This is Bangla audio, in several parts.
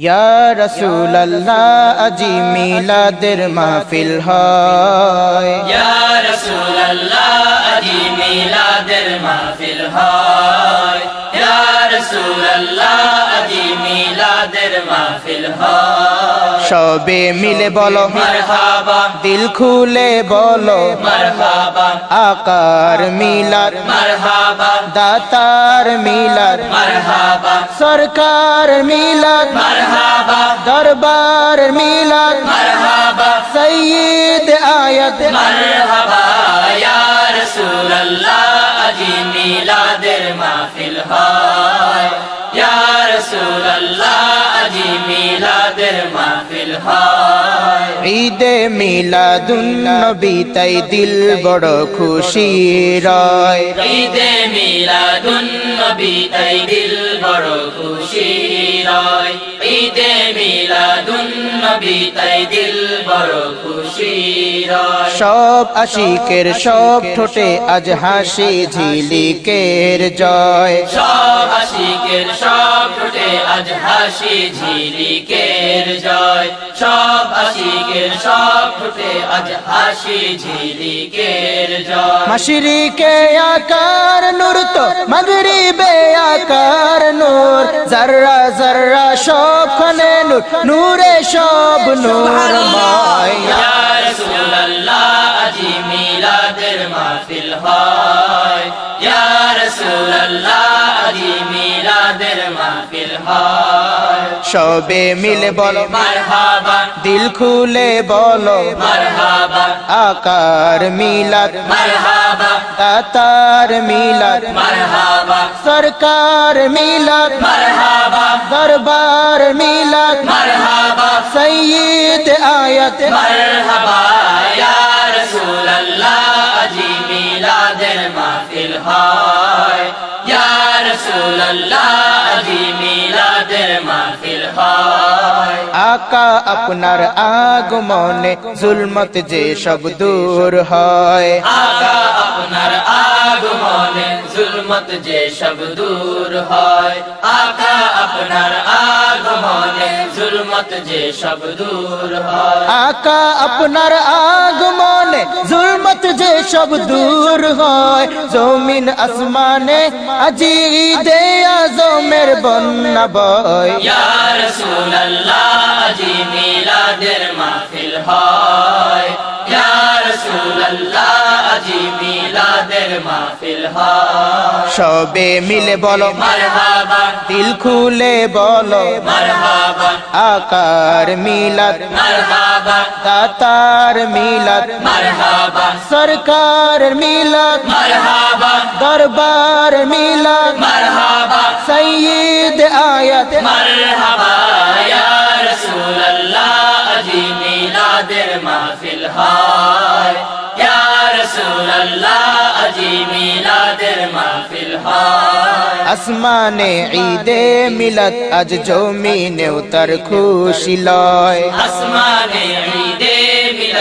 ইয়া রসুল আজি মিলাদের মাহফিল হয়। রাসূলুল্লাহ আজি মিলাদের মাহফিল হয়। রাসূলুল্লাহ আজি মিলাদের মাহফিল হয়। সবে মিলে বলো। মারহাবা। দিল খুলে বলো। মারহাবা। আকার মিলাদ। মারহাবা। দাতার মিলাদ। মারহাবা। সরকার মিলাদ। দরবার মিলাদ। সৈয়দ আয়াত। আজি মিলাদের মাহফিল হয়। মাহফিল হয়। ঈদে মিলাদুন নবী তাই দিল বড় খুশি রয়। ঈদে মিলাদুন নবী তাই দিল বড় খুশি রয়। ঈদে মিলাদুন নবী তাই দিল বড় খুশি রয়। সব আশিকের সব ঠোঁটে আজ হাসি ঝিলিকের জয়। সব আশিকের সব আজ হাসি ঝিলিকের জয়। সব আশিকের সব ঠোঁটে আজ হাসি ঝিলিকের জয়। মাশরিকে আকার নূর তো মাগরিবে আকার নূর। জাররা জাররা সব খনে নূর নূরে সব ইয়া রাসূলুল্লাহ আজি মিলাদের মাহফিল হয়। ইয়া রাসূলুল্লাহ আজি মিলাদের মাহফিল হয়। সবে মিলে বলো। মারহাবা। দিল খুলে বলো। মারহাবা। আকার মিলাদ। মারহাবা। দাতার মিলাদ। মারহাবা। সরকার মিলাদ। মারহাবা। দরবার মিলাদ। মারহাবা। সৈয়দ আয়াত। মারহাবা। ইয়া রাসূলুল্লাহ আজি মিলাদের মাহফিল হয়। আকা আপনার আগমনে জুলমত যে সব দূর হয়। আগা আগমনে জুলমত যে সব দূর হয়। আগা আপনার আগমনে জুলমত যে সব দূর হয়। আকা আপনার আগমনে জুলমত যে সব দূর হয়। জমিন আসমানে আজি দে আজমের বন্যা বয়। ইয়া রাসূলুল্লাহ আজি মিলাদের মাহফিল হয়। ইয়া রাসূলুল্লাহ আজি মিলাদের মাহফিল হয়। সবে মিলে বলো। মারহাবা। দিল খুলে বলো। মারহাবা। আকার মিলাদ। মারহাবা। দাতার মিলাদ। মারহাবা। সরকার মিলাদ। মারহাবা। দরবার মিলাদ। মারহাবা। সৈয়দ আয়াত। মারহাবা। ইয়া রাসূলুল্লাহ। আজি মিলাদের মাহফিল হয়। আসমানে ঈদে মিলাদ আজ জমিনেও তার খুশি লয়। আসমানে ঈদে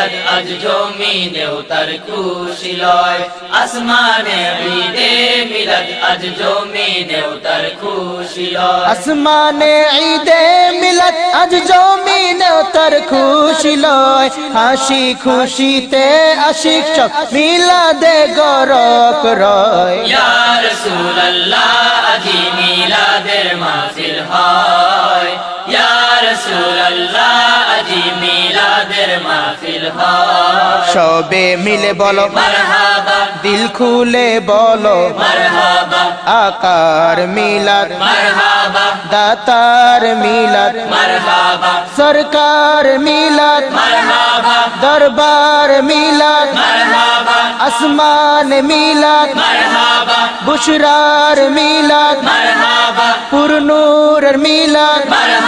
মিলাদ আজ জমিনেও তার খুশি লয়। আসমানে ঈদে মিলাদ আজ জমিনেও তার খুশি লয়। আসমানে ঈদে মিলাদ আজ জমিনেও তার খুশি লয়। হাসি খুশিতে আশিক সব মিলাদে গরক রয়। ইয়া রাসূলুল্লাহ আজি মিলাদের মাহফিল হয়। ইয়া রাসূলুল্লাহ আজি মিলাদের মাহফিল হয়। সবে মিলে বলো। মারহাবা। দিল খুলে বলো। মারহাবা। আকার মিলাদ। মারহাবা। দাতার মিলাদ। মারহাবা। সরকার মিলাদ। মারহাবা। দরবার মিলাদ। মারহাবা। আসমান মিলাদ। মারহাবা। বুশরার মিলাদ। মারহাবা। পুরনুর মিলাদ। মারহাবা।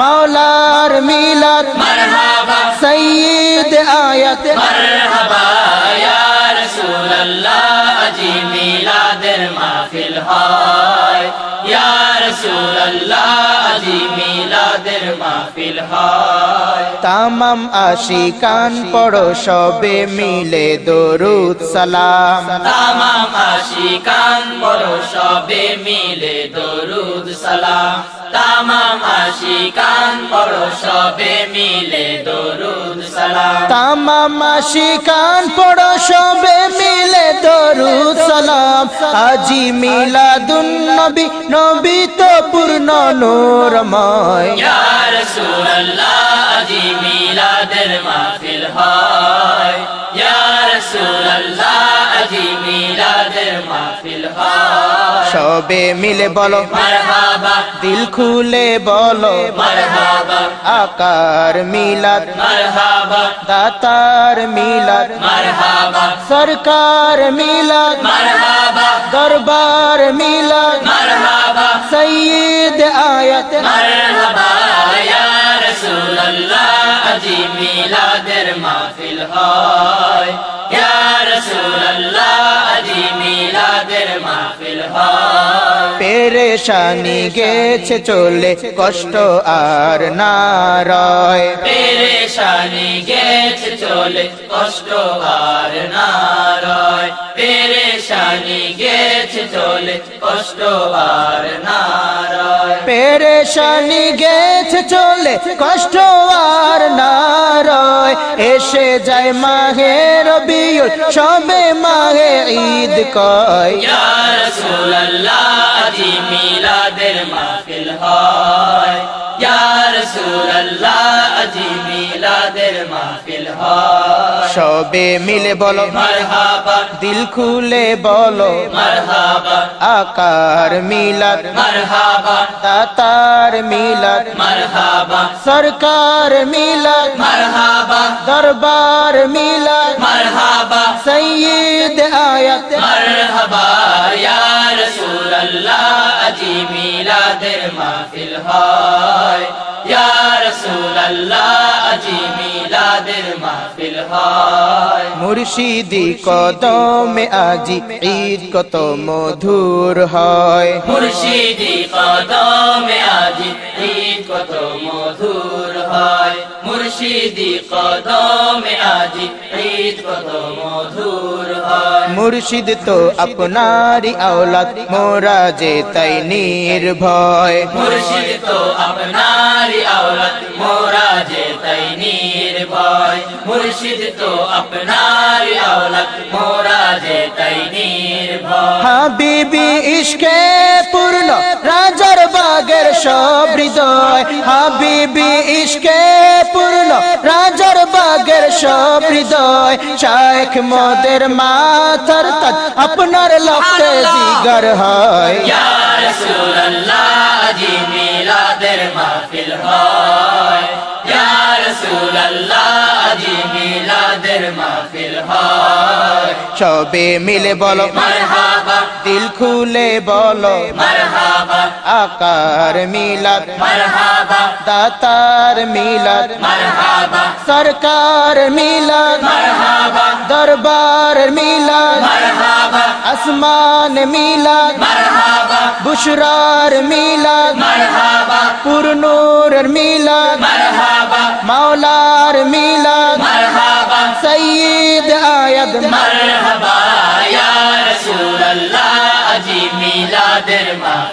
মাওলার মিলাদ। মারহাবা সৈয়দ আয়াত। মিলাদের মাহফিল হয়। রাসূলুল্লাহ আজি মিলাদের মাহফিল তামাম আশিকান পড়ো সবে মিলে দরুদ সালাম। তামাম আশিকান পড়ো সবে মিলে দরুদ সালাম। তামাম আশিকান পড়ো সবে মিলে দরুদ সালাম। তামাম আশিকান পড়ো সবে মিলে দরুদ সালাম। আজি মিলাদুন নবী নবী তো পূর্ণ নূরময়। ইয়া রাসূলুল্লাহ আজি মিলাদের মাহফিল হয়। ইয়া রাসূলুল্লাহ সবে মিলে বলো। মারহাবা। দিল খুলে বলো। মারহাবা। আকার মিলাদ। মারহাবা। দাতার মিলাদ। মারহাবা। সরকার মিলাদ। মারহাবা। দরবার মিলাদ। মারহাবা। সৈয়দ আয়াত। মারহাবা। ইয়া রাসূলুল্লাহ আজি মিলাদের মাহফিল হয়। ইয়া রাসূলুল্লাহ আজি মিলাদের মাহফিল হয়। পেরেশানি গেছে চলে কষ্ট আর না রয়। পেরেশানি গেছে চলে কষ্ট আর না রয়। পেরেশানি গেছে চলে কষ্ট আর না রয় পেরেশানি গেছে চলে কষ্ট আর না রয় এসে যায় মাহে রবিউল সবে মাহে ঈদ কয়। ইয়া রাসূলুল্লাহ আজি মিলাদের মাহফিল হয়। সবে মিলে বলো। দিল খুলে বলো। আকার মিলাদ। মারহাবা। দাতার মিলাদ। সরকার মিলাদ। দরবার মিলাদ। মারহাবা। সৈয়দ আয়াত। মারহাবা। ইয়া রাসূলুল্লাহ আজি মিলাদের মাহফিল হয়। ইয়া রাসূলুল্লাহ আজি মিলাদের মাহফিল হয়। মুর্শিদি কদমে আজি ঈদ কত মধুর হয়। মুর্শিদি কদমে আজি ঈদ কত মধুর হয়। মুর্শিদি কদমে আজি ঈদ কত মধুর হয়। মুর্শিদ তো আপনারি আওলাদ মোরা যে তাই নির্ভয়। মুর্শিদ তো আপনারি আওলাদ মোরা যে তাই নির্ভয়। মুর্শিদ তো আপনারি আওলাদ মোরা যে তাই নির্ভয়। হাবিবি ইশকে পূর্ণ রাজার বাগের সব হৃদয়। হাবিবি ইশকে হৃদয় শায়েখ মোদের মাথার তাজ আপনার লক্ষ্যে জিগর হয়। ইয়া রাসূলুল্লাহ আজি মিলাদের মাহফিল হয়। সবে মিলে বলো। মারহাবা। দিল খুলে বলো। মারহাবা। আকার মিলাদ। মারহাবা। দাতার মিলাদ। মারহাবা। সরকার মিলাদ। মারহাবা। দরবার মিলাদ। মারহাবা। আসমান মিলাদ। মারহাবা। বুশরার মিলাদ। মারহাবা। পুরনুর মিলাদ। মারহাবা। মাওলার মিলাদ। মারহাবা। সৈয়দ আয়াদ মারহাবা ইয়া রাসূলুল্লাহ আজি মিলাদের মাহফিল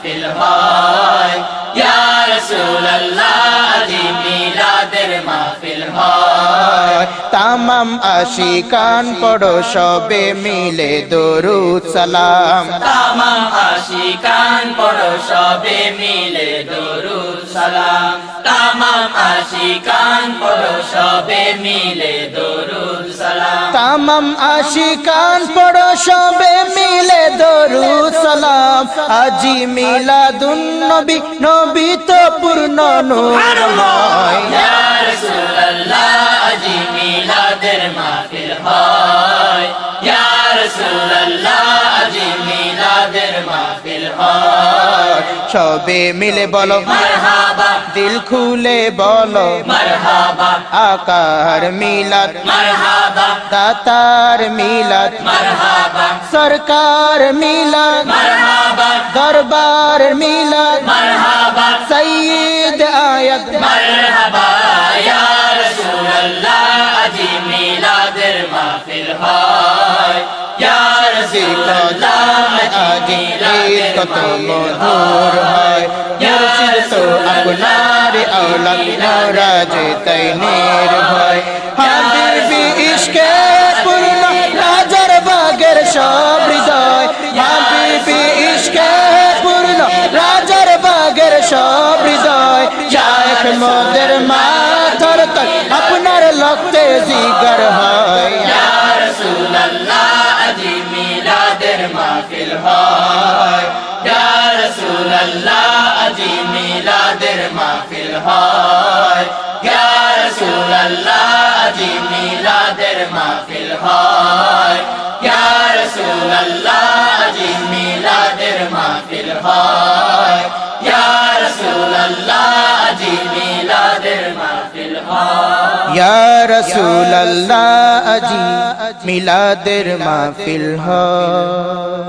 তামাম আশিকান পড়ো সবে মিলে দরুদ সালাম। তামাম আশিকান পড়ো সবে মিলে দরুদ সালাম। তামাম আশিকান পড়ো সবে মিলে দরুদ সালাম। তামাম আশিকান পড়ো সবে মিলে দরুদ সালাম। আজি মিলাদুন নবী নবী তো পূর্ণ ইয়া মিলাদের মাহফিল হয়। ইয়া রাসূলুল্লাহ আজি মিলাদের মাহফিল হয়। সবে মিলে বলো। মারহাবা। দিল খুলে বলো। মারহাবা। আকার মিলাদ। মারহাবা। দাতার মিলাদ। মারহাবা। সরকার মিলাদ। মারহাবা। দরবার মিলাদ। মারহাবা। সৈয়দ আয়াত। মারহাবা। ইয়া হয় কত মধুর হয়। তো আপনার আওলাদ নরা যেতাই নির্ভয় সব হৃদয়। হাজির বি ইশকে পূর্ণ রাজার সব হৃদয়। শায়েখ মোদের মাথর তক আপনার লক্তে জিগর হয়। রাসূলুল্লাহ, আজি মিলাদের মাহফিল হয়। ইয়া রাসূলুল্লাহ, আজি মিলাদের মাহফিল হয়। ইয়া রাসূলুল্লাহ, আজি মিলাদের মাহফিল হয়। ইয়া রাসূলুল্লাহ, আজি মিলাদের মাহফিল হয়। রসুল আল্লাহ আজি মিলাদের মাহফিল হয়।